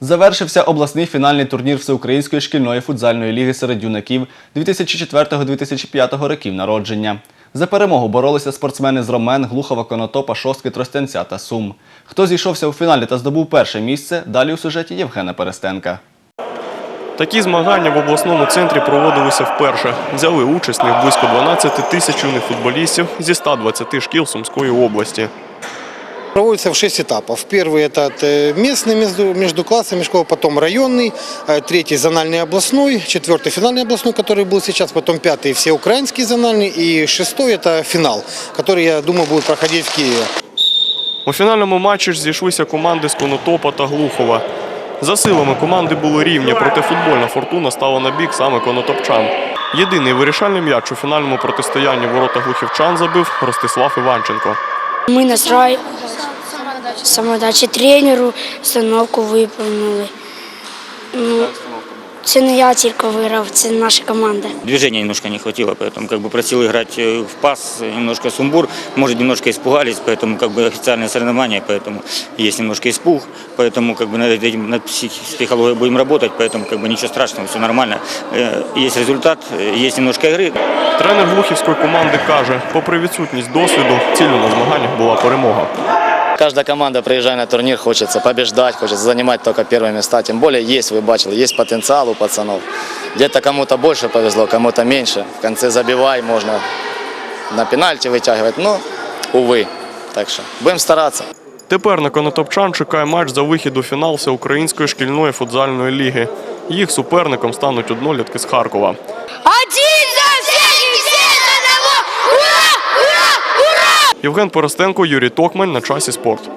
Завершився обласний фінальний турнір Всеукраїнської шкільної футзальної ліги серед юнаків 2004-2005 років народження. За перемогу боролися спортсмени з Ромен, Глухова, Конотопа, Шостки, Тростянця та Сум. Хто зійшовся у фіналі та здобув перше місце, далі у сюжеті Євгена Перестенка. Такі змагання в обласному центрі проводилися вперше. Взяли участь близько 12 тисяч юних футболістів зі 120 шкіл Сумської області. Проводится в шесть этапов. Первый этот э, местный между, между классами школ, потом районный, э, третий зональный областной, четвертый финальный областной, который был сейчас, потом пятый всеукраинский зональный и шестой это финал, который, я думаю, будет проходить в Киеве. У фінальному матчі ж зійшлися команди з Конотопа та Глухова. За силами команди були рівні, проте футбольна фортуна стала на бік саме конотопчан. Єдиний вирішальний м'яч у фінальному протистоянні ворота глухівчан забив Ростислав Іванченко. Ми настрой самодачі тренеру, установку виповнили. Ну, це не я тільки виграв, це наша команда. Движения немножко не хватило, поэтому как бы просил играть э, в пас, немножко сумбур, может немножко испугались, поэтому как бы официальное соревнование, поэтому есть немножко испуг, поэтому как бы над этим над псих- психологией будем работать, поэтому как бы ничего страшного, все нормально. Э, Есть результат, э, есть немножко игры, Тренер глухівської команди каже, попри відсутність досвіду, ціллю на змаганнях була перемога. Каждая команда, приезжая на турнир, хочется побеждать, хочется занимать только первые места. Тем более есть, вы бачили, есть потенциал у пацанов. Где-то кому-то больше повезло, кому-то меньше. В конце забивай, можно на пенальти вытягивать, но, увы. Так что будем стараться. Тепер на конотопчан чекає матч за вихід у фінал Всеукраїнської шкільної футзальної ліги. Їх суперником стануть однолітки з Харкова. Євген Поростенко, Юрій Токмань на часі спорт.